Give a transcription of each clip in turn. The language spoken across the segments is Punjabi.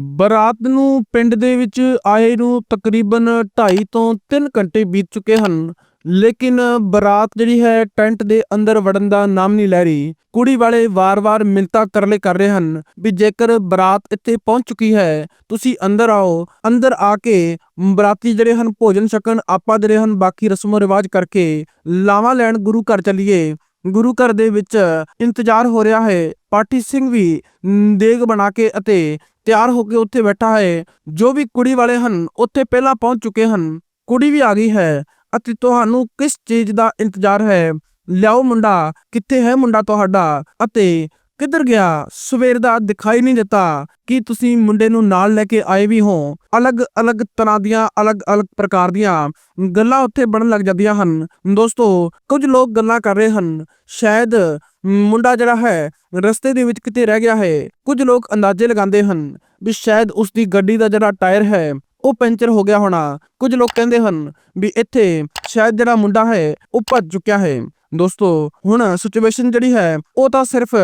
ਬਰਾਤ ਨੂੰ ਪਿੰਡ ਦੇ ਵਿੱਚ ਆਏ ਨੂੰ ਤਕਰੀਬਨ 2.5 ਤੋਂ 3 ਘੰਟੇ ਬੀਤ ਚੁੱਕੇ ਹਨ। ਲੇਕਿਨ ਬਰਾਤ ਜਿਹੜੀ ਹੈ ਟੈਂਟ ਦੇ ਅੰਦਰ ਵੜਨ ਦਾ ਨਾਮ ਨਹੀਂ ਲੈ ਰਹੀ। ਕੁੜੀ ਵਾਲੇ ਵਾਰ-ਵਾਰ ਮਿੰਤਾ ਕਰਲੇ ਕਰ ਰਹੇ ਹਨ ਵੀ ਜੇਕਰ ਬਰਾਤ ਇੱਥੇ ਪਹੁੰਚ ਚੁੱਕੀ ਹੈ, ਤੁਸੀਂ ਅੰਦਰ ਆਓ। ਅੰਦਰ ਆ ਕੇ ਬਰਾਤੀ ਜਿਹੜੇ ਹਨ ਭੋਜਨ ਛਕਣ, ਆਪਾਂ ਜਿਹੜੇ ਹਨ ਬਾਕੀ ਰਸਮੋ ਰਿਵਾਜ ਕਰਕੇ ਲਾਵਾਂ ਲੈਣ ਗੁਰੂ ਘਰ ਚੱਲੀਏ। ਗੁਰੂ ਘਰ ਦੇ ਵਿੱਚ ਇੰਤਜ਼ਾਰ ਹੋ ਰਿਹਾ ਹੈ। ਪਾਠੀ ਸਿੰਘ ਵੀ ਦੇਗ ਬਣਾ ਕੇ ਅਤੇ ਤਿਆਰ ਹੋ ਕੇ ਉੱਥੇ ਬੈਠਾ ਹੈ। ਜੋ ਵੀ ਕੁੜੀ ਵਾਲੇ ਹਨ, ਉੱਥੇ ਪਹਿਲਾਂ ਪਹੁੰਚ ਚੁੱਕੇ ਹਨ। ਕੁੜੀ ਵੀ ਆ ਗਈ ਹੈ ਅਤੇ ਤੁਹਾਨੂੰ ਕਿਸ ਚੀਜ਼ ਦਾ ਇੰਤਜ਼ਾਰ ਹੈ? ਲਿਆਓ ਮੁੰਡਾ, ਕਿੱਥੇ ਹੈ ਮੁੰਡਾ ਤੁਹਾਡਾ? ਅਤੇ ਕਿੱਧਰ ਗਿਆ? ਸਵੇਰ ਦਾ ਦਿਖਾਈ ਨਹੀਂ ਦਿੱਤਾ ਕਿ ਤੁਸੀਂ ਮੁੰਡੇ ਨੂੰ ਨਾਲ ਲੈ ਕੇ ਆਏ ਵੀ ਹੋ। ਅਲੱਗ-ਅਲੱਗ ਤਰ੍ਹਾਂ ਦੀਆਂ ਅਲੱਗ-ਅਲੱਗ ਪ੍ਰਕਾਰ ਦੀਆਂ ਗੱਲਾਂ ਉੱਥੇ ਬਣਨ ਲੱਗ ਜਾਂਦੀਆਂ ਹਨ। ਦੋਸਤੋ, ਕੁਝ ਲੋਕ ਗੱਲਾਂ ਕਰ ਰਹੇ ਹਨ। ਸ਼ਾਇਦ ਮੁੰਡਾ ਜਿਹੜਾ ਹੈ, ਰਸਤੇ ਦੇ ਵਿੱਚ ਕਿਤੇ ਰਹਿ ਗਿਆ ਹੈ। ਕੁਝ ਲੋਕ ਅੰਦਾਜ਼ੇ ਲਗਾਉਂਦੇ ਹਨ ਵੀ ਸ਼ਾਇਦ ਉਸ ਦੀ ਗੱਡੀ ਦਾ ਜਿਹੜਾ ਟਾਇਰ ਹੈ, ਉਹ ਪੈਂਚਰ ਹੋ ਗਿਆ ਹੋਣਾ। ਕੁਝ ਲੋਕ ਕਹਿੰਦੇ ਹਨ ਵੀ ਇੱਥੇ ਸ਼ਾਇਦ ਜਿਹੜਾ ਮੁੰਡਾ ਹੈ, ਉਹ ਭੱਜ ਚੁੱਕਿਆ ਹੈ। ਦੋਸਤੋ ਹੁਣ ਸਿਚੁਏਸ਼ਨ ਜਿਹੜੀ ਹੈ ਉਹ ਤਾਂ ਸਿਰਫ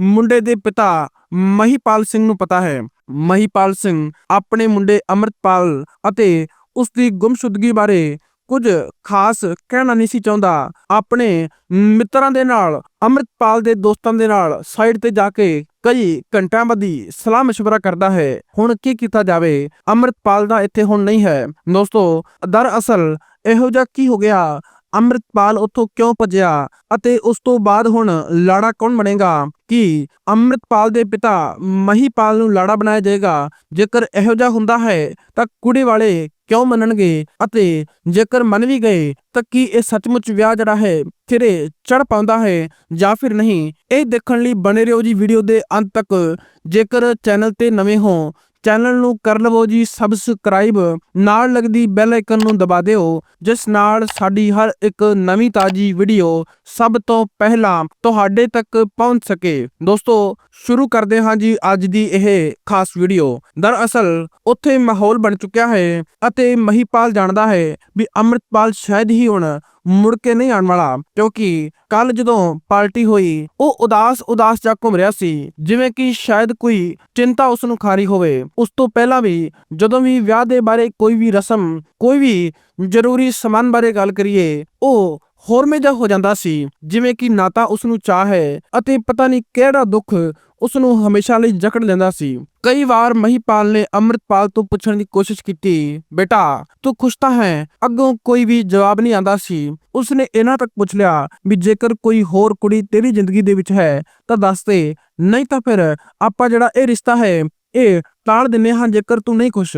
ਮੁੰਡੇ ਦੇ ਪਿਤਾ ਮਹੀਪਾਲ ਸਿੰਘ ਨੂੰ ਪਤਾ ਹੈ ਮਹੀਪਾਲ ਸਿੰਘ ਆਪਣੇ ਮੁੰਡੇ ਅਮਰਤਪਾਲ ਅਤੇ ਉਸ ਦੀ ਗੁੰਮਸ਼ੁਦਗੀ ਬਾਰੇ ਕੁਝ ਖਾਸ ਕਹਿਣਾ ਨਹੀਂ ਸੀ ਚਾਹੁੰਦਾ ਆਪਣੇ ਮਿੱਤਰਾਂ ਦੇ ਨਾਲ ਅਮਰਤਪਾਲ ਦੇ ਦੋਸਤਾਂ ਦੇ ਨਾਲ ਸਾਈਡ ਤੇ ਜਾ ਕੇ ਕਈ ਘੰਟਿਆਂ ਬੱਧੀ ਸਲਾਹ مشورہ ਕਰਦਾ ਹੈ ਹੁਣ ਕੀ ਕੀਤਾ ਜਾਵੇ ਅਮਰਤਪਾਲ ਦਾ ਇੱਥੇ ਹੁਣ ਨਹੀਂ ਹੈ ਦੋਸਤੋ ਦਰਅਸਲ ਇਹੋ ਜਿਹਾ ਕੀ ਹੋ ਗਿਆ ਅੰਮ੍ਰਿਤਪਾਲ ਉੱਥੋਂ ਕਿਉਂ ਭੱਜਿਆ ਅਤੇ ਉਸ ਤੋਂ ਬਾਅਦ ਹੁਣ ਲਾੜਾ ਕੌਣ ਬਣੇਗਾ? ਕਿ ਅੰਮ੍ਰਿਤਪਾਲ ਦੇ ਪਿਤਾ ਮਹੀਪਾਲ ਨੂੰ ਲਾੜਾ ਬਣਾਇਆ ਜਾਏਗਾ? ਜੇਕਰ ਇਹੋ ਜਿਹਾ ਹੁੰਦਾ ਹੈ, ਤਾਂ ਕੁੜੀ ਵਾਲੇ ਕਿਉਂ ਮੰਨਣਗੇ? ਅਤੇ ਜੇਕਰ ਮੰਨ ਵੀ ਗਏ, ਤਾਂ ਕੀ ਇਹ ਸੱਚਮੁੱਚ ਵਿਆਹ ਜਿਹੜਾ ਹੈ, ਸਿਰੇ ਚੜ ਪਾਉਂਦਾ ਹੈ ਜਾਂ ਫਿਰ ਨਹੀਂ? ਇਹ ਦੇਖਣ ਲਈ ਬਣੇ ਰਹੋ ਜੀ ਵੀਡੀਓ ਦੇ ਅੰਤ ਤੱਕ। ਜੇਕਰ ਚੈਨਲ ਤੇ ਨਵੇਂ ਹੋ ਚੈਨਲ ਨੂੰ ਕਰ ਲਵੋ ਜੀ ਸਬਸਕ੍ਰਾਈਬ ਨਾਲ ਲੱਗਦੀ ਬੈਲ ਆਈਕਨ ਨੂੰ ਦਬਾ ਦਿਓ, ਜਿਸ ਨਾਲ ਸਾਡੀ ਹਰ ਇੱਕ ਨਵੀਂ ਤਾਜੀ ਵੀਡੀਓ ਸਭ ਤੋਂ ਪਹਿਲਾਂ ਤੁਹਾਡੇ ਤੱਕ ਪਹੁੰਚ ਸਕੇ। ਦੋਸਤੋ, ਸ਼ੁਰੂ ਕਰਦੇ ਹਾਂ ਜੀ ਅੱਜ ਦੀ ਇਹ ਖਾਸ ਵੀਡੀਓ ਦਰਅਸਲ, ਉੱਥੇ ਮਾਹੌਲ ਬਣ ਚੁੱਕਿਆ ਹੈ ਅਤੇ ਮਹੀਪਾਲ ਜਾਣਦਾ ਹੈ ਵੀ ਅੰਮ੍ਰਿਤਪਾਲ ਸ਼ਾਇਦ ਹੀ ਹੁਣ ਮੁੜ ਕੇ ਨਹੀਂ ਆਉਣ ਵਾਲਾ। ਕਿਉਂਕਿ ਕੱਲ ਜਦੋਂ ਪਾਰਟੀ ਹੋਈ, ਉਹ ਉਦਾਸ ਉਦਾਸ ਜਾ ਘੁੰਮ ਰਿਹਾ ਸੀ, ਜਿਵੇਂ ਕਿ ਸ਼ਾਇਦ ਕੋਈ ਚਿੰਤਾ ਉਸ ਨੂੰ ਖਾਰੀ ਹੋਵੇ। ਉਸ ਤੋਂ ਪਹਿਲਾਂ ਵੀ ਜਦੋਂ ਵੀ ਵਿਆਹ ਦੇ ਬਾਰੇ ਕੋਈ ਵੀ ਰਸਮ, ਕੋਈ ਵੀ ਜ਼ਰੂਰੀ ਸਮਾਨ ਬਾਰੇ ਗੱਲ ਕਰੀਏ, ਉਹ ਹੋਰ ਮੇਜਾ ਹੋ ਜਾਂਦਾ ਸੀ, ਜਿਵੇਂ ਕਿ ਨਾ ਤਾਂ ਉਸ ਨੂੰ ਚਾਹ ਹੈ ਅਤੇ ਪਤਾ ਨਹੀਂ ਕਿਹੜਾ ਦੁੱਖ ਉਸ ਨੂੰ ਹਮੇਸ਼ਾ ਲਈ ਜਕੜ ਲੈਂਦਾ ਸੀ। ਕਈ ਵਾਰ ਮਹੀਪਾਲ ਨੇ ਅੰਮ੍ਰਿਤਪਾਲ ਤੋਂ ਪੁੱਛਣ ਦੀ ਕੋਸ਼ਿਸ਼ ਕੀਤੀ, ਬੇਟਾ, ਤੂੰ ਖੁਸ਼ ਤਾਂ ਹੈ? ਅੱਗੋਂ ਕੋਈ ਵੀ ਜਵਾਬ ਨਹੀਂ ਆਂਦਾ ਸੀ। ਉਸਨੇ ਇਹਨਾਂ ਤੱਕ ਪੁੱਛ ਲਿਆ ਵੀ ਜੇਕਰ ਕੋਈ ਹੋਰ ਕੁੜੀ ਤੇਰੀ ਜ਼ਿੰਦਗੀ ਦੇ ਵਿੱਚ ਹੈ, ਤਾਂ ਦੱਸ ਦੇ। ਨਹੀਂ ਤਾਂ ਫਿਰ ਆਪਾਂ ਜਿਹੜਾ ਇਹ ਰਿਸ਼ਤਾ ਹੈ, ਇਹ ਤਾੜ ਦਿੰਨੇ ਹਾਂ ਜੇਕਰ ਤੂੰ ਨਹੀਂ ਖੁਸ਼।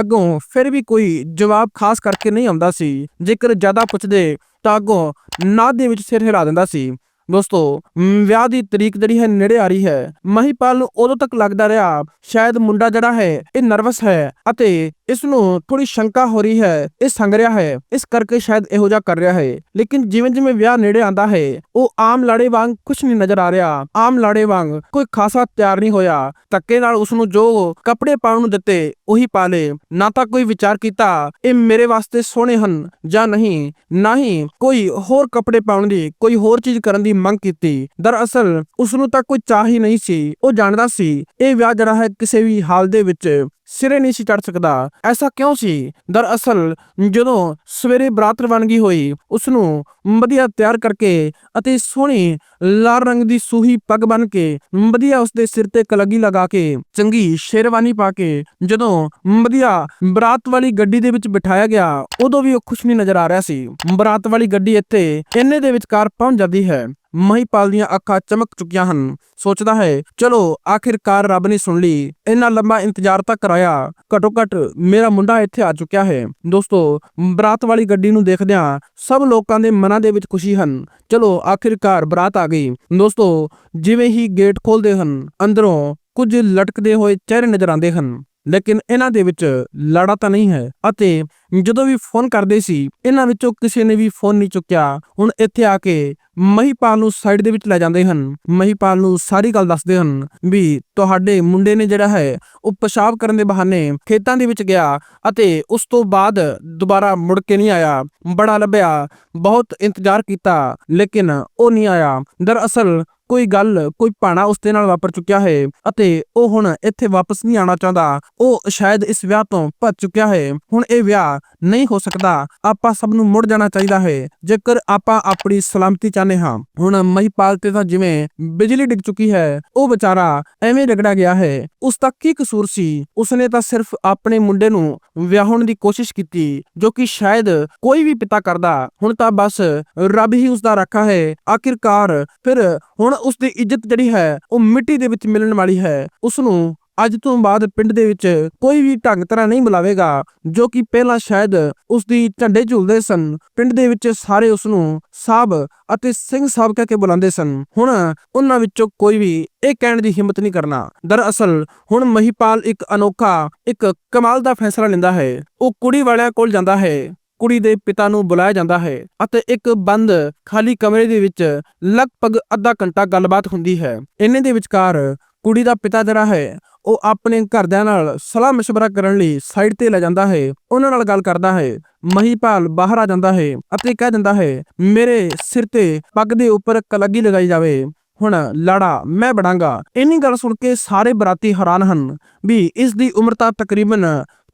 ਅੱਗੋਂ ਫਿਰ ਵੀ ਕੋਈ ਜਵਾਬ ਖਾਸ ਕਰਕੇ ਨਹੀਂ ਆਉਂਦਾ ਸੀ। ਜੇਕਰ ਜ਼ਿਆਦਾ ਪੁੱਛਦੇ ਤਾਂ ਅੱਗੋਂ ਨਾ ਦੇ ਵਿੱਚ ਸਿਰ ਹਿਲਾ ਦਿੰਦਾ ਸੀ। ਦੋਸਤੋ ਵਿਆਹ ਦੀ ਤਰੀਕ ਜਿਹੜੀ ਹੈ ਨੇੜੇ ਆ ਰਹੀ ਹੈ। ਮਹੀਪਾਲ ਨੂੰ ਉਦੋਂ ਤੱਕ ਲੱਗਦਾ ਰਿਹਾ, ਸ਼ਾਇਦ ਮੁੰਡਾ ਜਿਹੜਾ ਹੈ, ਇਹ ਨਰਵਸ ਹੈ ਅਤੇ ਇਸ ਨੂੰ ਥੋੜੀ ਸ਼ੰਕਾ ਹੋ ਰਹੀ ਹੈ, ਇਹ ਸੰਗ ਰਿਹਾ ਹੈ, ਇਸ ਕਰਕੇ ਸ਼ਾਇਦ ਇਹੋ ਜਿਹਾ ਕਰ ਰਿਹਾ ਹੈ। ਲੇਕਿਨ ਜਿਵੇਂ ਜਿਵੇਂ ਵਿਆਹ ਨੇੜੇ ਆਂਦਾ ਹੈ, ਉਹ ਆਮ ਲਾੜੇ ਵਾਂਗ ਕੁਝ ਨਹੀਂ ਨਜ਼ਰ ਆ ਰਿਹਾ। ਆਮ ਲਾੜੇ ਵਾਂਗ ਕੋਈ ਖਾਸਾ ਤਿਆਰ ਨਹੀਂ ਹੋਇਆ। ਧੱਕੇ ਨਾਲ ਉਸ ਨੂੰ ਜੋ ਕੱਪੜੇ ਪਾਉਣ ਨੂੰ ਦਿੱਤੇ, ਉਹੀ ਪਾ ਲੇ ਨਾ ਤਾਂ ਕੋਈ ਵਿਚਾਰ ਕੀਤਾ, ਇਹ ਮੇਰੇ ਵਾਸਤੇ ਸੋਹਣੇ ਹਨ ਜਾਂ ਨਹੀਂ, ਨਾ ਹੀ ਕੋਈ ਹੋਰ ਕੱਪੜੇ ਪਾਉਣ ਦੀ, ਕੋਈ ਹੋਰ ਚੀਜ਼ ਕਰਨ ਦੀ ਮੰਗ ਕੀਤੀ। ਦਰਅਸਲ ਉਸ ਨੂੰ ਤਾਂ ਕੋਈ ਚਾਹ ਹੀ ਨਹੀਂ ਸੀ, ਉਹ ਜਾਣਦਾ ਸੀ, ਇਹ ਵਿਆਹ ਜਿਹੜਾ ਹੈ ਕਿਸੇ ਵੀ ਹਾਲ ਦੇ ਵਿੱਚ ਸਿਰੇ ਨਹੀਂ ਸੀ ਚੜ ਸਕਦਾ। ਐਸਾ ਕਿਉਂ ਸੀ? ਦਰਅਸਲ, ਜਦੋਂ ਸਵੇਰੇ ਬਰਾਤ ਰਵਾਨਗੀ ਹੋਈ ਉਸ ਨੂੰ ਵਧੀਆ ਤਿਆਰ ਕਰਕੇ ਅਤੇ ਸੋਹਣੀ ਲਾਲ ਰੰਗ ਦੀ ਸੂਹੀ ਪੱਗ ਬਨ ਕੇ ਵਧੀਆ ਉਸ ਦੇ ਸਿਰ ਤੇ ਕਲਗੀ ਲਗਾ ਕੇ, ਚੰਗੀ ਸ਼ੇਰਵਾਨੀ ਪਾ ਕੇ, ਜਦੋਂ ਵਧੀਆ ਬਰਾਤ ਵਾਲੀ ਗੱਡੀ ਦੇ ਵਿੱਚ ਬਿਠਾਇਆ ਗਿਆ, ਉਦੋਂ ਵੀ ਉਹ ਖੁਸ਼ ਨਹੀਂ ਨਜ਼ਰ ਆ ਰਿਹਾ ਸੀ। ਬਰਾਤ ਵਾਲੀ ਗੱਡੀ ਇੱਥੇ ਇੰਨੇ ਦੇ ਵਿਚਕਾਰ ਪਹੁੰਚ ਜਾਂਦੀ ਹੈ। ਮਹੀਪਾਲ ਦੀਆਂ ਅੱਖਾਂ ਚਮਕ ਚੁੱਕੀਆਂ ਹਨ। ਸੋਚਦਾ ਹੈ, ਚਲੋ, ਆਖਿਰਕਾਰ ਰੱਬ ਨੇ ਸੁਣ ਲਈ। ਇੰਨਾ ਲੰਬਾ ਇੰਤਜ਼ਾਰ ਤਾਂ ਕਰਾਇਆ। ਘਟੋ ਘਟ ਮੇਰਾ ਮੁੰਡਾ ਇੱਥੇ ਆ ਚੁੱਕਿਆ ਹੈ। ਦੋਸਤੋ, ਬਰਾਤ ਵਾਲੀ ਗੱਡੀ ਨੂੰ ਦੇਖਦਿਆਂ ਸਭ ਲੋਕਾਂ ਦੇ ਮਨਾਂ ਦੇ ਵਿੱਚ ਖੁਸ਼ੀ ਹਨ। ਚਲੋ, ਆਖਿਰਕਾਰ ਬਰਾਤ ਆ ਗਈ। ਦੋਸਤੋ, ਜਿਵੇਂ ਹੀ ਗੇਟ ਖੋਲਦੇ ਹਨ, ਅੰਦਰੋਂ ਕੁਝ ਲਟਕਦੇ ਹੋਏ ਚਿਹਰੇ ਨਜ਼ਰ ਆਉਂਦੇ ਹਨ। ਲੇਕਿਨ ਇਹਨਾਂ ਦੇ ਵਿੱਚ ਲਾੜਾ ਤਾਂ ਨਹੀਂ ਹੈ ਅਤੇ ਜਦੋਂ ਵੀ ਫੋਨ ਕਰਦੇ ਸੀ, ਇਹਨਾਂ ਵਿੱਚੋਂ ਕਿਸੇ ਨੇ ਵੀ ਫੋਨ ਨਹੀਂ ਚੁੱਕਿਆ। ਹੁਣ ਇੱਥੇ ਆ ਕੇ ਮਹੀਪਾਲ ਨੂੰ ਸਾਈਡ ਦੇ ਵਿੱਚ ਲੈ ਜਾਂਦੇ ਹਨ। ਮਹੀਪਾਲ ਨੂੰ ਸਾਰੀ ਗੱਲ ਦੱਸਦੇ ਹਨ ਵੀ ਤੁਹਾਡੇ ਮੁੰਡੇ ਨੇ ਜਿਹੜਾ ਹੈ, ਉਹ ਪਿਸ਼ਾਬ ਕਰਨ ਦੇ ਬਹਾਨੇ ਖੇਤਾਂ ਦੇ ਵਿੱਚ ਗਿਆ ਅਤੇ ਉਸ ਤੋਂ ਬਾਅਦ ਦੁਬਾਰਾ ਮੁੜ ਕੇ ਨਹੀਂ ਆਇਆ। ਬੜਾ ਲੱਭਿਆ, ਬਹੁਤ ਇੰਤਜ਼ਾਰ ਕੀਤਾ, ਲੇਕਿਨ ਉਹ ਨਹੀਂ ਆਇਆ। ਦਰਅਸਲ ਕੋਈ ਗੱਲ, ਕੋਈ ਭਾਣਾ ਉਸ ਦੇ ਨਾਲ ਵਾਪਰ ਚੁੱਕਿਆ ਹੈ ਅਤੇ ਉਹ ਹੁਣ ਇੱਥੇ ਵਾਪਸ ਨਹੀਂ ਆਉਣਾ ਚਾਹੁੰਦਾ। ਉਹ ਸ਼ਾਇਦ ਇਸ ਵਿਆਹ ਤੋਂ ਭੱਜ ਚੁੱਕਿਆ ਹੈ। ਹੁਣ ਇਹ ਵਿਆਹ ਨਹੀਂ ਹੋ ਸਕਦਾ। ਆਪਾਂ ਸਭ ਨੂੰ ਮੁੜ ਜਾਣਾ ਚਾਹੀਦਾ ਹੈ। ਜੇਕਰ ਆਪਾਂ ਆਪਣੀ ਸਲਾਮਤੀ ਚਾਹੁੰਦੇ ਹਾਂ। ਹੁਣ ਮਹੀਪਾਲ ਤੇ ਤਾਂ ਜਿਵੇਂ ਬਿਜਲੀ ਡਿੱਗ ਚੁੱਕੀ ਹੈ, ਉਹ ਵਿਚਾਰਾ ਐਵੇਂ ਰਗੜਾ ਗਿਆ ਹੈ। ਉਸ ਦਾ ਕੀ ਕਸੂਰ ਸੀ? ਉਸਨੇ ਤਾਂ ਸਿਰਫ ਆਪਣੇ ਮੁੰਡੇ ਨੂੰ ਵਿਆਹਣ ਦੀ ਕੋਸ਼ਿਸ਼ ਕੀਤੀ, ਜੋ ਕਿ ਸ਼ਾਇਦ ਕੋਈ ਵੀ ਪਿਤਾ ਕਰਦਾ। ਹੁਣ ਤਾਂ ਬਸ ਰੱਬ ਹੀ ਉਸ ਦਾ ਰਾਖਾ ਹੈ। ਆਖਿਰਕਾਰ ਫਿਰ ਹੁਣ ਉਸ ਦੀ ਇੱਜ਼ਤ ਜਿਹੜੀ ਹੈ, ਉਹ ਮਿੱਟੀ ਦੇ ਵਿੱਚ ਮਿਲਣ ਵਾਲੀ ਹੈ। ਉਸ ਨੂੰ ਅੱਜ ਤੋਂ ਬਾਅਦ ਪਿੰਡ ਦੇ ਵਿੱਚ ਕੋਈ ਵੀ ਢੰਗ ਤਰ੍ਹਾਂ ਨਹੀਂ ਬੁਲਾਵੇਗਾ, ਜੋ ਕਿ ਪਹਿਲਾਂ ਸ਼ਾਇਦ ਉਸ ਦੀ ਝੰਡੇ ਝੂਲਦੇ ਸਨ। ਪਿੰਡ ਦੇ ਵਿੱਚ ਸਾਰੇ ਉਸ ਨੂੰ ਸਾਬ ਅਤੇ ਸਿੰਘ ਸਾਹਿਬ ਕਹਿ ਕੇ ਬੁਲਾਉਂਦੇ ਸਨ। ਹੁਣ ਉਹਨਾਂ ਵਿੱਚੋਂ ਕੋਈ ਵੀ ਇਹ ਕਹਿਣ ਦੀ ਹਿੰਮਤ ਨਹੀਂ ਕਰਨਾ। ਦਰਅਸਲ ਹੁਣ ਮਹੀਪਾਲ ਇੱਕ ਅਨੋਖਾ, ਇੱਕ ਕਮਾਲ ਦਾ ਫੈਸਲਾ ਲੈਂਦਾ ਹੈ। ਉਹ ਕੁੜੀ ਵਾਲਿਆਂ ਕੋਲ ਜਾਂਦਾ ਹੈ। ਕੁੜੀ ਦੇ ਪਿਤਾ ਨੂੰ ਬੁਲਾਇਆ ਜਾਂਦਾ ਹੈ ਅਤੇ ਇੱਕ ਬੰਦ ਖਾਲੀ ਕਮਰੇ ਦੇ ਵਿੱਚ ਲਗਭਗ ਅੱਧਾ ਘੰਟਾ ਗੱਲਬਾਤ ਹੁੰਦੀ ਹੈ। ਇੰਨੇ ਦੇ ਵਿਚਕਾਰ ਕੁੜੀ ਦਾ ਪਿਤਾ ਜਿਹੜਾ ਹੈ, ਉਹ ਆਪਣੇ ਘਰਦਿਆਂ ਨਾਲ ਸਲਾਹ ਮਸ਼ਵਰਾ ਕਰਨ ਲਈ ਸਾਈਡ ਤੇ ਲੈ ਜਾਂਦਾ ਹੈ। ਉਹਨਾਂ ਨਾਲ ਗੱਲ ਕਰਦਾ ਹੈ ਮਹੀਪਾਲ ਬਾਹਰ ਆ ਜਾਂਦਾ ਹੈ ਅਤੇ ਕਹਿ ਦਿੰਦਾ ਹੈ, ਮੇਰੇ ਸਿਰ ਤੇ ਪੱਗ ਦੇ ਉੱਪਰ ਕਲੱਗੀ ਲਗਾਈ ਜਾਵੇ। ਹੁਣ ਲੜਾ, ਮੈਂ ਬਣਾਂਗਾ। ਇੰਨੀ ਗੱਲ ਸੁਣ ਕੇ ਸਾਰੇ ਬਰਾਤੀ ਹੈਰਾਨ ਹਨ ਵੀ ਇਸ ਦੀ ਉਮਰ ਤਾਂ ਤਕਰੀਬਨ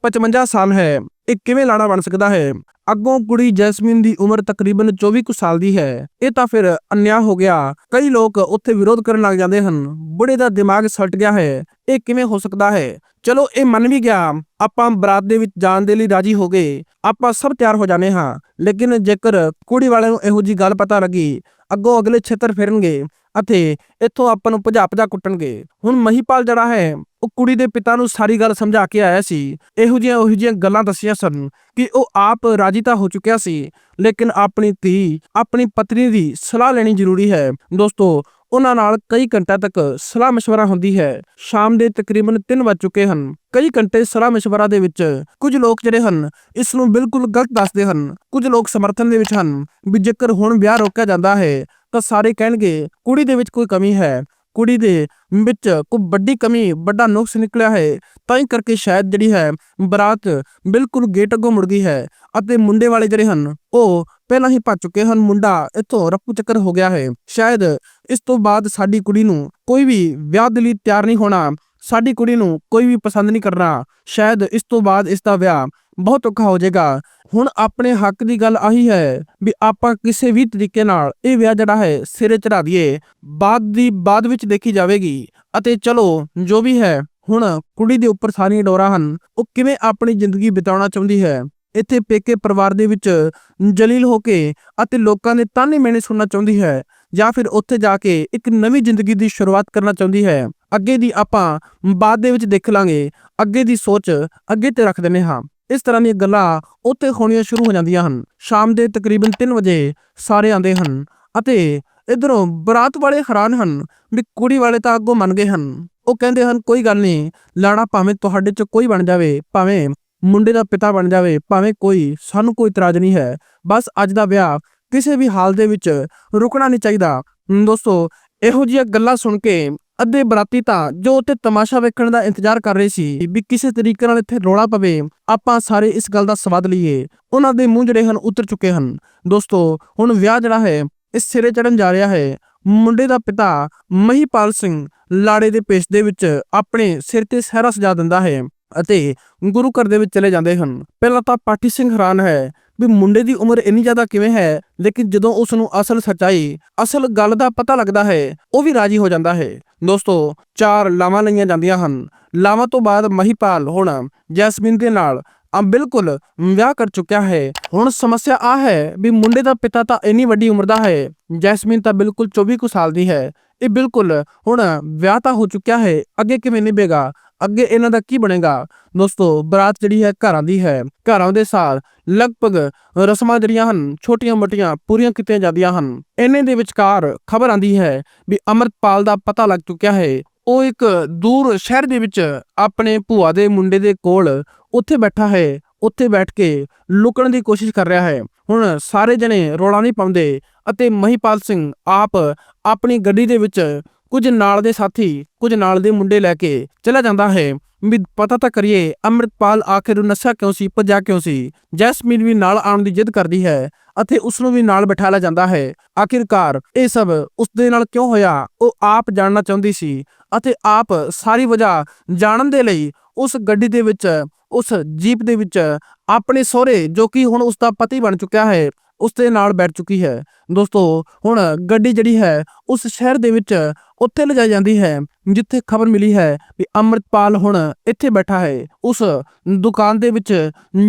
55 ਸਾਲ ਹੈ। ਇਹ ਕਿਵੇਂ ਲਾੜਾ ਬਣ ਸਕਦਾ ਹੈ? ਅੱਗੋਂ ਕੁੜੀ ਜੈਸਮੀਨ ਦੀ ਉਮਰ ਤਕਰੀਬਨ 24 ਕੁ ਸਾਲ ਦੀ ਹੈ। ਇਹ ਤਾਂ ਫਿਰ ਅਨਿਆ ਹੋ ਗਿਆ। ਕਈ ਲੋਕ ਉੱਥੇ ਵਿਰੋਧ ਕਰਨ ਲੱਗ ਜਾਂਦੇ ਹਨ। ਬੁੜੇ ਦਾ ਦਿਮਾਗ ਸਲਟ ਗਿਆ ਹੈ। ਇਹ ਕਿਵੇਂ ਹੋ ਸਕਦਾ ਹੈ? ਚਲੋ ਇਹ ਮੰਨ ਵੀ ਗਿਆ। ਆਪਾਂ ਬਰਾਤ ਦੇ ਵਿੱਚ ਜਾਣ ਦੇ ਲਈ ਰਾਜੀ ਹੋ ਗਏ। ਆਪਾਂ ਸਭ ਤਿਆਰ ਹੋ ਜਾਣੇ ਹਾਂ। ਲੇਕਿਨ ਜੇਕਰ ਕੁੜੀ ਵਾਲਿਆਂ ਨੂੰ ਇਹੋ ਜੀ ਗੱਲ ਪਤਾ ਲੱਗੀ, ਅੱਗੋਂ ਅਗਲੇ ਛੇਤਰ ਫਿਰਨਗੇ। ਅਤੇ ਇੱਥੋਂ ਆਪਾਂ ਨੂੰ ਭਜਾ ਭਜਾ ਕੁੱਟਣਗੇ। ਹੁਣ ਮਹੀਪਾਲ ਜਿਹੜਾ ਹੈ, ਉਹ ਕੁੜੀ ਦੇ ਪਿਤਾ ਨੂੰ ਸਾਰੀ ਗੱਲ ਸਮਝਾ ਕੇ ਆਇਆ ਸੀ। ਇਹੋ ਜਿਹੀਆਂ, ਉਹੋ ਜਿਹੀਆਂ ਗੱਲਾਂ ਦੱਸੀਆਂ ਸਨ ਕਿ ਉਹ ਆਪ ਰਾਜੀ ਤਾਂ ਹੋ ਚੁੱਕਿਆ ਸੀ, ਲੇਕਿਨ ਆਪਣੀ ਧੀ, ਆਪਣੀ ਪਤਨੀ ਦੀ ਸਲਾਹ ਲੈਣੀ ਜ਼ਰੂਰੀ ਹੈ। ਦੋਸਤੋ ਉਹਨਾਂ ਨਾਲ ਕਈ ਘੰਟਿਆਂ ਤੱਕ ਸਲਾਹ مشورہ ਹੁੰਦੀ ਹੈ ਸ਼ਾਮ ਦੇ ਤਕਰੀਬਨ 3 ਵੱਜ ਚੁੱਕੇ ਹਨ ਕਈ ਘੰਟੇ ਸਲਾਹ مشورہ ਦੇ ਵਿੱਚ ਕੁਝ ਲੋਕ ਜਿਹੜੇ ਹਨ ਇਸ ਨੂੰ ਬਿਲਕੁਲ ਗਲਤ ਦੱਸਦੇ ਹਨ ਕੁਝ ਲੋਕ ਸਮਰਥਨ ਦੇ ਵਿੱਚ ਹਨ ਵੀ ਜੇਕਰ ਹੁਣ ਵਿਆਹ ਰੋਕਿਆ ਜਾਂਦਾ ਹੈ ਤਾਂ ਸਾਰੇ ਕਹਿਣਗੇ ਕੁੜੀ ਦੇ ਵਿੱਚ ਕੋਈ ਕਮੀ ਹੈ ਕੁੜੀ ਦੇ ਵਿੱਚ ਕੋਈ ਵੱਡੀ ਕਮੀ, ਵੱਡਾ ਨੁਕਸ ਨਿਕਲਿਆ ਹੈ, ਤਾਂ ਹੀ ਕਰਕੇ ਸ਼ਾਇਦ ਜਿਹੜੀ ਹੈ ਬਰਾਤ ਬਿਲਕੁਲ ਗੇਟ ਅੱਗੋਂ ਮੁੜ ਗਈ ਹੈ ਅਤੇ ਮੁੰਡੇ ਵਾਲੇ ਜਿਹੜੇ ਹਨ, ਉਹ ਪਹਿਲਾਂ ਹੀ ਭੱਜ ਚੁੱਕੇ ਹਨ। ਮੁੰਡਾ ਇੱਥੋਂ ਰੱਪੂ ਚੱਕਰ ਹੋ ਗਿਆ ਹੈ। ਸ਼ਾਇਦ ਇਸ ਤੋਂ ਬਾਅਦ ਸਾਡੀ ਕੁੜੀ ਨੂੰ ਕੋਈ ਵੀ ਵਿਆਹ ਦੇ ਲਈ ਤਿਆਰ ਨਹੀਂ ਹੋਣਾ, ਸਾਡੀ ਕੁੜੀ ਨੂੰ ਕੋਈ ਵੀ ਪਸੰਦ ਨਹੀਂ ਕਰਨਾ। ਸ਼ਾਇਦ ਇਸ ਤੋਂ ਬਾਅਦ ਇਸ ਦਾ ਵਿਆਹ ਬਹੁਤ ਔਖਾ ਹੋ ਜਾਏਗਾ। ਹੁਣ ਆਪਣੇ ਹੱਕ ਦੀ ਗੱਲ ਆਹੀ ਹੈ ਵੀ ਆਪਾਂ ਕਿਸੇ ਵੀ ਤਰੀਕੇ ਨਾਲ ਇਹ ਵਿਆਹ ਜਿਹੜਾ ਹੈ ਸਿਰੇ ਚੜਾ ਦਈਏ। ਬਾਅਦ ਦੀ ਬਾਅਦ ਵਿੱਚ ਦੇਖੀ ਜਾਵੇਗੀ ਅਤੇ ਚਲੋ, ਜੋ ਵੀ ਹੈ, ਹੁਣ ਕੁੜੀ ਦੇ ਉੱਪਰ ਸਾਰੀਆਂ ਡੋਰਾਂ ਹਨ, ਉਹ ਕਿਵੇਂ ਆਪਣੀ ਜ਼ਿੰਦਗੀ ਬਿਤਾਉਣਾ ਚਾਹੁੰਦੀ ਹੈ? ਇੱਥੇ ਪੇਕੇ ਪਰਿਵਾਰ ਦੇ ਵਿੱਚ ਜਲੀਲ ਹੋ ਕੇ ਅਤੇ ਲੋਕਾਂ ਦੇ ਤਾਨੇ ਮਿਹਣੇ ਸੁਣਨਾ ਚਾਹੁੰਦੀ ਹੈ ਜਾਂ ਫਿਰ ਉੱਥੇ ਜਾ ਕੇ ਇੱਕ ਨਵੀਂ ਜ਼ਿੰਦਗੀ ਦੀ ਸ਼ੁਰੂਆਤ ਕਰਨਾ ਚਾਹੁੰਦੀ ਹੈ? ਅੱਗੇ ਦੀ ਆਪਾਂ ਬਾਅਦ ਦੇ ਵਿੱਚ ਦੇਖ ਲਾਂਗੇ। ਅੱਗੇ ਦੀ ਸੋਚ ਅੱਗੇ ਤੇ ਰੱਖ ਦਿੰਦੇ ਹਾਂ। ਇਸ ਤਰ੍ਹਾਂ ਦੀਆਂ ਗੱਲਾਂ ਉੱਥੇ ਹੋਣੀਆਂ ਸ਼ੁਰੂ ਹੋ ਜਾਂਦੀਆਂ ਹਨ। ਸ਼ਾਮ ਦੇ ਤਕਰੀਬਨ 3 ਵਜੇ ਸਾਰੇ ਆਉਂਦੇ ਹਨ ਅਤੇ ਇਧਰੋਂ ਬਰਾਤ ਵਾਲੇ ਹੈਰਾਨ ਹਨ ਵੀ ਕੁੜੀ ਵਾਲੇ ਤਾਂ ਅੱਗੋਂ ਮੰਨ ਗਏ ਹਨ। ਉਹ ਕਹਿੰਦੇ ਹਨ, ਕੋਈ ਗੱਲ ਨਹੀਂ ਲਾੜਾ ਭਾਵੇਂ ਤੁਹਾਡੇ ਚ ਕੋਈ ਬਣ ਜਾਵੇ, ਭਾਵੇਂ ਮੁੰਡੇ ਦਾ ਪਿਤਾ ਬਣ ਜਾਵੇ, ਭਾਵੇਂ ਕੋਈ, ਸਾਨੂੰ ਕੋਈ ਇਤਰਾਜ਼ ਨਹੀਂ ਹੈ। ਬਸ ਅੱਜ ਦਾ ਵਿਆਹ ਕਿਸੇ ਵੀ ਹਾਲ ਦੇ ਵਿੱਚ ਰੁਕਣਾ ਨਹੀਂ ਚਾਹੀਦਾ। ਦੋਸਤੋ, ਇਹੋ ਜਿਹੀਆਂ ਗੱਲਾਂ ਸੁਣ ਕੇ ਅੱਧੇ ਬਰਾਤੀ ਤਾਂ ਜੋ ਉੱਥੇ ਤਮਾਸ਼ਾ ਵੇਖਣ ਦਾ ਇੰਤਜ਼ਾਰ ਕਰ ਰਹੇ ਸੀ ਵੀ ਕਿਸੇ ਤਰੀਕੇ ਨਾਲ ਇੱਥੇ ਰੋਲਾ ਪਵੇ, ਆਪਾਂ ਸਾਰੇ ਇਸ ਗੱਲ ਦਾ ਸਵਾਦ ਲਈਏ। ਉਹਨਾਂ ਦੇ ਮੂੰਹ ਜਿਹੜੇ ਹਨ ਉਤਰ ਚੁੱਕੇ ਹਨ। ਦੋਸਤੋ, ਹੁਣ ਵਿਆਹ ਜਿਹੜਾ ਹੈ, ਇਸ ਸਿਰੇ ਚੜਨ ਜਾ ਰਿਹਾ ਹੈ। ਮੁੰਡੇ ਦਾ ਪਿਤਾ ਮਹੀਪਾਲ ਸਿੰਘ ਲਾੜੇ ਦੇ ਪੇਸ਼ ਦੇ ਵਿੱਚ ਆਪਣੇ ਸਿਰ ਤੇ ਸਹਿਰਾ ਸਜਾ ਦਿੰਦਾ ਹੈ ਅਤੇ ਗੁਰੂ ਘਰ ਦੇ ਵਿੱਚ ਚਲੇ ਜਾਂਦੇ ਹਨ। ਪਹਿਲਾਂ ਤਾਂ ਪਾਠੀ ਸਿੰਘ ਹੈਰਾਨ ਹੈ ਵੀ ਮੁੰਡੇ ਦੀ ਉਮਰ ਇੰਨੀ ਜ਼ਿਆਦਾ ਕਿਵੇਂ ਹੈ, ਲੇਕਿਨ ਜਦੋਂ ਉਸ ਨੂੰ ਅਸਲ ਸੱਚਾਈ, ਅਸਲ ਗੱਲ ਦਾ ਪਤਾ ਲੱਗਦਾ ਹੈ, ਉਹ ਵੀ ਰਾਜੀ ਹੋ ਜਾਂਦਾ ਹੈ। ਦੋਸਤੋ, ਚਾਰ ਲਾਵਾਂ ਲਈਆਂ ਜਾਂਦੀਆਂ ਹਨ। ਲਾਵਾਂ ਤੋਂ ਬਾਅਦ ਮਹੀਪਾਲ ਹੁਣ ਜੈਸਮੀਨ ਦੇ ਨਾਲ ਆ ਬਿਲਕੁਲ ਵਿਆਹ ਕਰ ਚੁੱਕਿਆ ਹੈ। ਹੁਣ ਸਮੱਸਿਆ ਆ ਹੈ ਵੀ ਮੁੰਡੇ ਦਾ ਪਿਤਾ ਤਾਂ ਇੰਨੀ ਵੱਡੀ ਉਮਰ ਦਾ ਹੈ, ਜੈਸਮੀਨ ਤਾਂ ਬਿਲਕੁਲ 24 ਕੁ ਸਾਲ ਦੀ ਹੈ। ਇਹ ਬਿਲਕੁਲ ਹੁਣ ਵਿਆਹ ਤਾਂ ਹੋ ਚੁੱਕਿਆ ਹੈ, ਅੱਗੇ ਕਿਵੇਂ ਨਿਭੇਗਾ? ਅੱਗੇ ਇਹਨਾਂ ਦਾ ਕੀ ਬਣੇਗਾ? ਦੋਸਤੋ, ਬਰਾਤ ਜਿਹੜੀ ਹੈ ਘਰਾਂ ਦੀ ਹੈ। ਘਰਾਂ ਦੇ ਸਾਰ ਲਗਭਗ ਰਸਮਾਂ ਜਿਹੜੀਆਂ ਹਨ ਛੋਟੀਆਂ-ਮੋਟੀਆਂ ਪੂਰੀਆਂ ਕੀਤੀਆਂ ਜਾਂਦੀਆਂ ਹਨ। ਇੰਨੇ ਦੇ ਵਿਚਕਾਰ ਖਬਰ ਆਂਦੀ ਹੈ ਵੀ ਅਮਰਤਪਾਲ ਦਾ ਪਤਾ ਲੱਗ ਚੁੱਕਿਆ ਹੈ। ਉਹ ਇੱਕ ਦੂਰ ਸ਼ਹਿਰ ਦੇ ਵਿੱਚ ਆਪਣੇ ਭੂਆ ਦੇ ਮੁੰਡੇ ਦੇ ਕੋਲ ਉੱਥੇ ਬੈਠਾ ਹੈ। ਉੱਥੇ ਬੈਠ ਕੇ ਲੁਕਣ ਦੀ ਕੋਸ਼ਿਸ਼ ਕਰ ਰਿਹਾ ਹੈ। ਹੁਣ ਸਾਰੇ ਜਣੇ ਰੋਲਾ ਨਹੀਂ ਪਾਉਂਦੇ ਅਤੇ ਮਹੀਪਾਲ ਸਿੰਘ ਆਪ ਆਪਣੀ ਗੱਡੀ ਦੇ ਵਿੱਚ ਕੁਝ ਨਾਲ ਦੇ ਸਾਥੀ, ਕੁਝ ਨਾਲ ਦੇ ਮੁੰਡੇ ਲੈ ਕੇ ਚਲਾ ਜਾਂਦਾ ਹੈ। ਵੀ ਪਤਾ ਤਾਂ ਕਰੀਏ, ਅੰਮ੍ਰਿਤਪਾਲ ਆਖਿਰ ਨਸ਼ਾ ਕਿਉਂ ਸੀ ਭੱਜਾ ਕਿਉਂ ਸੀ? ਜੈਸਮੀਨ ਵੀ ਨਾਲ ਆਉਣ ਦੀ ਜਿੱਦ ਕਰਦੀ ਹੈ ਅਤੇ ਉਸ ਨੂੰ ਵੀ ਨਾਲ ਬਿਠਾਇਆ ਜਾਂਦਾ ਹੈ। ਆਖਿਰਕਾਰ ਇਹ ਸਭ ਉਸ ਦੇ ਨਾਲ ਕਿਉਂ ਹੋਇਆ? ਉਹ ਆਪ ਜਾਣਨਾ ਚਾਹੁੰਦੀ ਸੀ ਅਤੇ ਆਪ ਸਾਰੀ ਵਜ੍ਹਾ ਜਾਣਨ ਦੇ ਲਈ ਉਸ ਗੱਡੀ ਦੇ ਵਿੱਚ, ਉਸ ਜੀਪ ਦੇ ਵਿੱਚ ਆਪਣੇ ਸਹੁਰੇ ਜੋ ਕਿ ਹੁਣ ਉਸ ਦਾ ਪਤੀ ਬਣ ਚੁੱਕਿਆ ਹੈ। ਉਸ ਦੇ ਨਾਲ ਬੈਠ ਚੁੱਕੀ ਹੈ। ਦੋਸਤੋ, ਹੁਣ ਗੱਡੀ ਜਿਹੜੀ ਹੈ, ਉਸ ਸ਼ਹਿਰ ਦੇ ਵਿੱਚ ਉੱਥੇ ਲਿਜਾਈ ਜਾਂਦੀ ਹੈ, ਜਿੱਥੇ ਖਬਰ ਮਿਲੀ ਹੈ ਵੀ ਅੰਮ੍ਰਿਤਪਾਲ ਹੁਣ ਇੱਥੇ ਬੈਠਾ ਹੈ। ਉਸ ਦੁਕਾਨ ਦੇ ਵਿੱਚ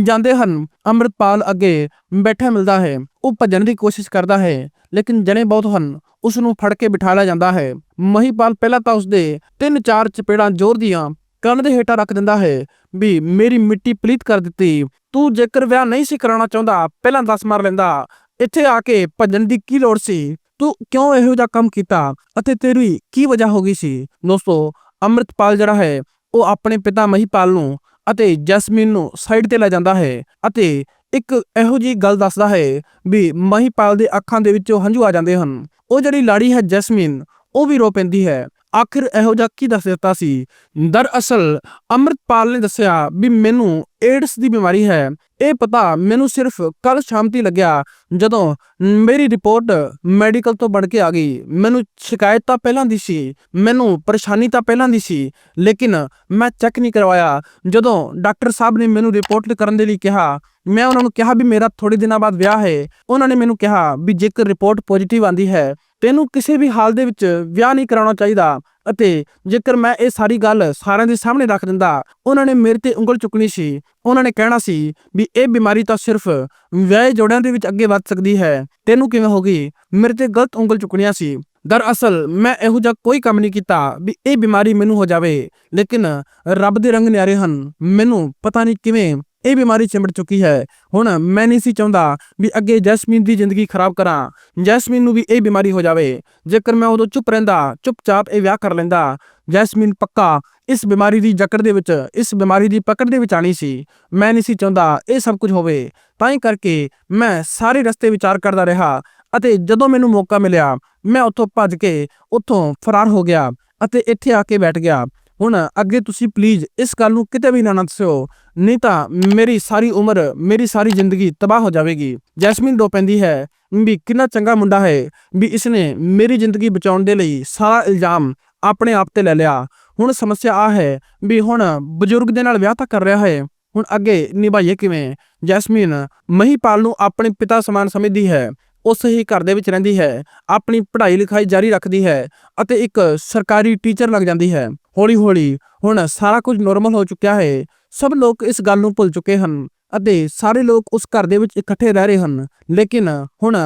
ਜਾਂਦੇ ਹਨ, ਅੰਮ੍ਰਿਤਪਾਲ ਅੱਗੇ ਬੈਠਾ ਮਿਲਦਾ ਹੈ। ਉਹ ਭੱਜਣ ਦੀ ਕੋਸ਼ਿਸ਼ ਕਰਦਾ ਹੈ, ਲੇਕਿਨ ਜਣੇ ਬਹੁਤ ਹਨ। ਉਸ ਨੂੰ ਫੜ ਕੇ ਬਿਠਾ ਲਿਆ ਜਾਂਦਾ ਹੈ। ਮਹੀਪਾਲ ਪਹਿਲਾਂ ਤਾਂ ਉਸ ਦੇ ਤਿੰਨ ਚਾਰ ਚਪੇੜਾਂ ਜ਼ੋਰ ਦੀਆਂ ਕੰਨ ਦੇ ਹੇਠਾਂ ਰੱਖ ਦਿੰਦਾ ਹੈ ਵੀ ਮੇਰੀ ਮਿੱਟੀ ਪਲੀਤ ਕਰ ਦਿੱਤੀ। ਤੂੰ ਜੇਕਰ ਵਿਆਹ ਨਹੀਂ ਸੀ ਕਰਾਉਣਾ ਚਾਹੁੰਦਾ, ਪਹਿਲਾਂ ਦੱਸ ਮਾਰ ਲੈਂਦਾ। ਇੱਥੇ ਆ ਕੇ ਭੱਜਣ ਦੀ ਕੀ ਲੋੜ ਸੀ? ਤੂੰ ਕਿਉਂ ਇਹੋ ਜਿਹਾ ਕੰਮ ਕੀਤਾ? ਅਤੇ ਤੇਰੀ ਕੀ ਵਜ੍ਹਾ ਹੋ ਗਈ ਸੀ? ਦੋਸਤੋ, ਅੰਮ੍ਰਿਤਪਾਲ ਜਿਹੜਾ ਹੈ, ਉਹ ਆਪਣੇ ਪਿਤਾ ਮਹੀਪਾਲ ਨੂੰ ਅਤੇ ਜੈਸਮੀਨ ਨੂੰ ਸਾਈਡ ਤੇ ਲੈ ਜਾਂਦਾ ਹੈ ਅਤੇ ਇੱਕ ਇਹੋ ਜੀ ਗੱਲ ਦੱਸਦਾ ਹੈ ਵੀ ਮਹੀਪਾਲ ਦੇ ਅੱਖਾਂ ਦੇ ਵਿੱਚੋਂ ਹੰਝੂ ਆ ਜਾਂਦੇ ਹਨ। ਉਹ ਜਿਹੜੀ ਲਾੜੀ ਹੈ ਜੈਸਮੀਨ, ਉਹ ਵੀ ਰੋ ਪੈਂਦੀ ਹੈ। ਆਖਿਰ ਇਹੋ ਜਿਹਾ ਕੀ ਦੱਸ ਦਿੱਤਾ ਸੀ? ਦਰਅਸਲ ਅੰਮ੍ਰਿਤਪਾਲ ਨੇ ਦੱਸਿਆ ਵੀ ਮੈਨੂੰ ਏਡਸ ਦੀ ਬਿਮਾਰੀ ਹੈ। ਇਹ ਪਤਾ ਮੈਨੂੰ ਸਿਰਫ ਕੱਲ ਸ਼ਾਮ ਤੀ ਲੱਗਿਆ, ਜਦੋਂ ਮੇਰੀ ਰਿਪੋਰਟ ਮੈਡੀਕਲ ਤੋਂ ਬਣ ਕੇ ਆ ਗਈ। ਮੈਨੂੰ ਸ਼ਿਕਾਇਤ ਤਾਂ ਪਹਿਲਾਂ ਦੀ ਸੀ, ਮੈਨੂੰ ਪਰੇਸ਼ਾਨੀ ਤਾਂ ਪਹਿਲਾਂ ਦੀ ਸੀ, ਲੇਕਿਨ ਮੈਂ ਚੈੱਕ ਨਹੀਂ ਕਰਵਾਇਆ। ਜਦੋਂ ਡਾਕਟਰ ਸਾਹਿਬ ਨੇ ਮੈਨੂੰ ਰਿਪੋਰਟ ਕਰਨ ਦੇ ਲਈ ਕਿਹਾ, ਮੈਂ ਉਹਨਾਂ ਨੂੰ ਕਿਹਾ ਵੀ ਮੇਰਾ ਥੋੜੇ ਦਿਨਾਂ ਬਾਅਦ ਵਿਆਹ ਹੈ। ਉਹਨਾਂ ਨੇ ਮੈਨੂੰ ਕਿਹਾ ਵੀ ਜੇਕਰ ਰਿਪੋਰਟ ਪੋਜ਼ਿਟਿਵ ਆਂਦੀ ਹੈ, ਤੈਨੂੰ ਕਿਸੇ ਵੀ ਹਾਲ ਦੇ ਵਿੱਚ ਵਿਆਹ ਨਹੀਂ ਕਰਾਉਣਾ ਚਾਹੀਦਾ। ਅਤੇ ਜੇਕਰ ਮੈਂ ਇਹ ਸਾਰੀ ਗੱਲ ਸਾਰਿਆਂ ਦੇ ਸਾਹਮਣੇ ਰੱਖ ਦਿੰਦਾ, ਉਹਨਾਂ ਨੇ ਮੇਰੇ ਤੇ ਉਂਗਲ ਚੁੱਕਣੀ ਸੀ। ਉਹਨਾਂ ਨੇ ਕਹਿਣਾ ਸੀ ਵੀ ਇਹ ਬਿਮਾਰੀ ਤਾਂ ਸਿਰਫ ਵਿਆਹੇ ਜੋੜਿਆਂ ਦੇ ਵਿੱਚ ਅੱਗੇ ਵੱਧ ਸਕਦੀ ਹੈ। ਤੈਨੂੰ ਕਿਵੇਂ ਹੋ ਗਈ? ਮੇਰੇ ਤੇ ਗਲਤ ਉਂਗਲ ਚੁੱਕਣੀਆਂ ਸੀ। ਦਰਅਸਲ, ਮੈਂ ਇਹੋ ਜਿਹਾ ਕੋਈ ਕੰਮ ਨਹੀਂ ਕੀਤਾ ਵੀ ਇਹ ਬਿਮਾਰੀ ਮੈਨੂੰ ਹੋ ਜਾਵੇ। ਲੇਕਿਨ ਰੱਬ ਦੇ ਰੰਗ ਨਿਆਰੇ ਹਨ। ਮੈਨੂੰ ਪਤਾ ਨਹੀਂ ਕਿਵੇਂ ਇਹ ਬਿਮਾਰੀ ਚਿੰਬੜ ਚੁੱਕੀ ਹੈ। ਹੁਣ ਮੈਂ ਨਹੀਂ ਸੀ ਚਾਹੁੰਦਾ ਵੀ ਅੱਗੇ ਜੈਸਮੀਨ ਦੀ ਜ਼ਿੰਦਗੀ ਖਰਾਬ ਕਰਾਂ। ਜੈਸਮੀਨ ਨੂੰ ਵੀ ਇਹ ਬਿਮਾਰੀ ਹੋ ਜਾਵੇ। ਜੇਕਰ ਮੈਂ ਉਦੋਂ ਚੁੱਪ ਰਹਿੰਦਾ, ਚੁੱਪਚਾਪ ਇਹ ਵਿਆਹ ਕਰ ਲੈਂਦਾ, ਜੈਸਮੀਨ ਪੱਕਾ ਇਸ ਬਿਮਾਰੀ ਦੀ ਜਕੜ ਦੇ ਵਿੱਚ, ਇਸ ਬਿਮਾਰੀ ਦੀ ਪਕੜ ਦੇ ਵਿੱਚ ਆਣੀ ਸੀ। ਮੈਂ ਨਹੀਂ ਸੀ ਚਾਹੁੰਦਾ ਇਹ ਸਭ ਕੁਝ ਹੋਵੇ। ਤਾਂ ਹੀ ਕਰਕੇ ਮੈਂ ਸਾਰੇ ਰਸਤੇ ਵਿਚਾਰ ਕਰਦਾ ਰਿਹਾ ਅਤੇ ਜਦੋਂ ਮੈਨੂੰ ਮੌਕਾ ਮਿਲਿਆ, ਮੈਂ ਉੱਥੋਂ ਭੱਜ ਕੇ ਉੱਥੋਂ ਫਰਾਰ ਹੋ ਗਿਆ ਅਤੇ ਇੱਥੇ ਆ ਕੇ ਬੈਠ ਗਿਆ। ਹੁਣ ਅੱਗੇ ਤੁਸੀਂ ਪਲੀਜ਼ ਇਸ ਗੱਲ ਨੂੰ ਕਿਤੇ ਵੀ ਨਾ ਦੱਸਿਓ, ਨਹੀਂ ਤਾਂ ਮੇਰੀ ਸਾਰੀ ਉਮਰ, ਮੇਰੀ ਸਾਰੀ ਜ਼ਿੰਦਗੀ ਤਬਾਹ ਹੋ ਜਾਵੇਗੀ। ਜੈਸਮੀਨ ਰੋ ਪੈਂਦੀ ਹੈ, ਵੀ ਕਿੰਨਾ ਚੰਗਾ ਮੁੰਡਾ ਹੈ, ਵੀ ਇਸਨੇ ਮੇਰੀ ਜ਼ਿੰਦਗੀ ਬਚਾਉਣ ਦੇ ਲਈ ਸਾਰਾ ਇਲਜ਼ਾਮ ਆਪਣੇ ਆਪ ਤੇ ਲੈ ਲਿਆ। ਹੁਣ ਸਮੱਸਿਆ ਆ ਹੈ, ਵੀ ਹੁਣ ਬਜ਼ੁਰਗ ਦੇ ਨਾਲ ਵਿਆਹ ਤਾਂ ਕਰ ਰਿਹਾ ਹੈ, ਹੁਣ ਅੱਗੇ ਨਿਭਾਈਏ ਕਿਵੇਂ? ਜੈਸਮੀਨ ਮਹੀਪਾਲ ਨੂੰ ਆਪਣੇ ਪਿਤਾ ਸਮਾਨ ਸਮਝਦੀ ਹੈ ਉਸ ਹੀ ਘਰ ਦੇ ਵਿੱਚ ਰਹਿੰਦੀ ਹੈ, ਆਪਣੀ ਪੜ੍ਹਾਈ ਲਿਖਾਈ ਜਾਰੀ ਰੱਖਦੀ ਹੈ ਅਤੇ ਇੱਕ ਸਰਕਾਰੀ ਟੀਚਰ ਲੱਗ ਜਾਂਦੀ ਹੈ। ਹੌਲੀ ਹੌਲੀ ਹੁਣ ਸਾਰਾ ਕੁਝ ਨਾਰਮਲ ਹੋ ਚੁੱਕਿਆ ਹੈ। ਸਭ ਲੋਕ ਇਸ ਗੱਲ ਨੂੰ ਭੁੱਲ ਚੁੱਕੇ ਹਨ ਅਤੇ ਸਾਰੇ ਲੋਕ ਉਸ ਘਰ ਦੇ ਵਿੱਚ ਇਕੱਠੇ ਰਹਿ ਰਹੇ ਹਨ। ਲੇਕਿਨ ਹੁਣ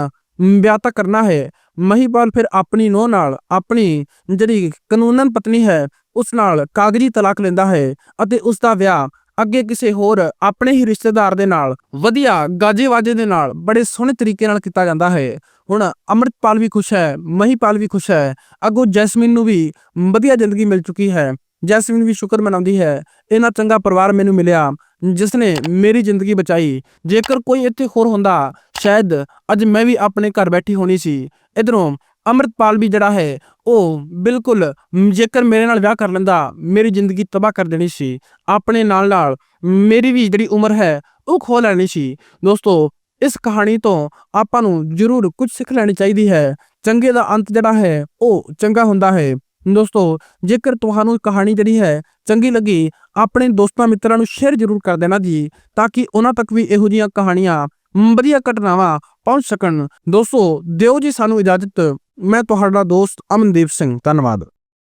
ਵਿਆਹ ਤਾਂ ਕਰਨਾ ਹੈ, ਮਹੀਪਾਲ ਫਿਰ ਆਪਣੀ ਨੂੰਹ ਨਾਲ ਆਪਣੀ ਜਿਹੜੀ ਕਾਨੂੰਨਨ ਪਤਨੀ ਹੈ, ਉਸ ਨਾਲ ਕਾਗਜ਼ੀ ਤਲਾਕ ਲੈਂਦਾ ਹੈ ਅਤੇ ਉਸ ਦਾ ਵਿਆਹ ਅੱਗੇ ਕਿਸੇ ਹੋਰ ਆਪਣੇ ਹੀ ਰਿਸ਼ਤੇਦਾਰ ਦੇ ਨਾਲ, ਵਧੀਆ ਗਾਜੇ ਵਾਜੇ ਦੇ ਨਾਲ, ਬੜੇ ਸੋਹਣੇ ਤਰੀਕੇ ਨਾਲ ਕੀਤਾ ਜਾਂਦਾ ਹੈ। ਹੁਣ ਅੰਮ੍ਰਿਤਪਾਲ ਵੀ ਖੁਸ਼ ਹੈ, ਮਹੀਪਾਲ ਵੀ ਖੁਸ਼ ਹੈ, ਅੱਗੋਂ ਜੈਸਮੀਨ ਨੂੰ ਵੀ ਵਧੀਆ ਜ਼ਿੰਦਗੀ ਮਿਲ ਚੁੱਕੀ ਹੈ। ਜੈਸਮਿਨ ਵੀ ਸ਼ੁਕਰ ਮਨਾਉਂਦੀ ਹੈ ਇਹਨਾਂ ਚੰਗਾ ਪਰਿਵਾਰ ਮੈਨੂੰ ਮਿਲਿਆ ਜਿਸ ਨੇ ਮੇਰੀ ਜ਼ਿੰਦਗੀ ਬਚਾਈ। ਜੇਕਰ ਕੋਈ ਇੱਥੇ ਹੋਰ ਹੁੰਦਾ, ਸ਼ਾਇਦ ਅੱਜ ਮੈਂ ਵੀ ਆਪਣੇ ਘਰ ਬੈਠੀ ਹੋਣੀ ਸੀ। ਇਧਰੋਂ ਅੰਮ੍ਰਿਤਪਾਲ ਵੀ ਜਿਹੜਾ ਹੈ, ਉਹ ਬਿਲਕੁਲ ਜੇਕਰ ਮੇਰੇ ਨਾਲ ਵਿਆਹ ਕਰ ਲੈਂਦਾ, ਮੇਰੀ ਜ਼ਿੰਦਗੀ ਤਬਾਹ ਕਰ ਦੇਣੀ ਸੀ। ਆਪਣੇ ਨਾਲ ਨਾਲ ਮੇਰੀ ਵੀ ਜਿਹੜੀ ਉਮਰ ਹੈ, ਉਹ ਖੋ ਲੈਣੀ ਸੀ। ਦੋਸਤੋ, ਇਸ ਕਹਾਣੀ ਤੋਂ ਆਪਾਂ ਨੂੰ ਜ਼ਰੂਰ ਕੁਝ ਸਿੱਖ ਲੈਣੀ ਚਾਹੀਦੀ ਹੈ। ਚੰਗੇ ਦਾ ਅੰਤ ਜਿਹੜਾ ਹੈ, ਉਹ ਚੰਗਾ ਹੁੰਦਾ ਹੈ। ਦੋਸਤੋ, ਜੇਕਰ ਤੁਹਾਨੂੰ ਕਹਾਣੀ ਜਿਹੜੀ ਹੈ ਚੰਗੀ ਲੱਗੀ, ਆਪਣੇ ਦੋਸਤਾਂ ਮਿੱਤਰਾਂ ਨੂੰ ਸ਼ੇਅਰ ਜ਼ਰੂਰ ਕਰ ਦੇਣਾ ਜੀ, ਤਾਂ ਕਿ ਉਹਨਾਂ ਤੱਕ ਵੀ ਇਹੋ ਜਿਹੀਆਂ ਕਹਾਣੀਆਂ, ਵਧੀਆ ਘਟਨਾਵਾਂ ਪਹੁੰਚ ਸਕਣ। ਦੋਸਤੋ, ਦਿਓ ਜੀ ਸਾਨੂੰ ਇਜਾਜ਼ਤ। ਮੈਂ ਤੁਹਾਡਾ ਦੋਸਤ ਅਮਨਦੀਪ ਸਿੰਘ ਧੰਨਵਾਦ।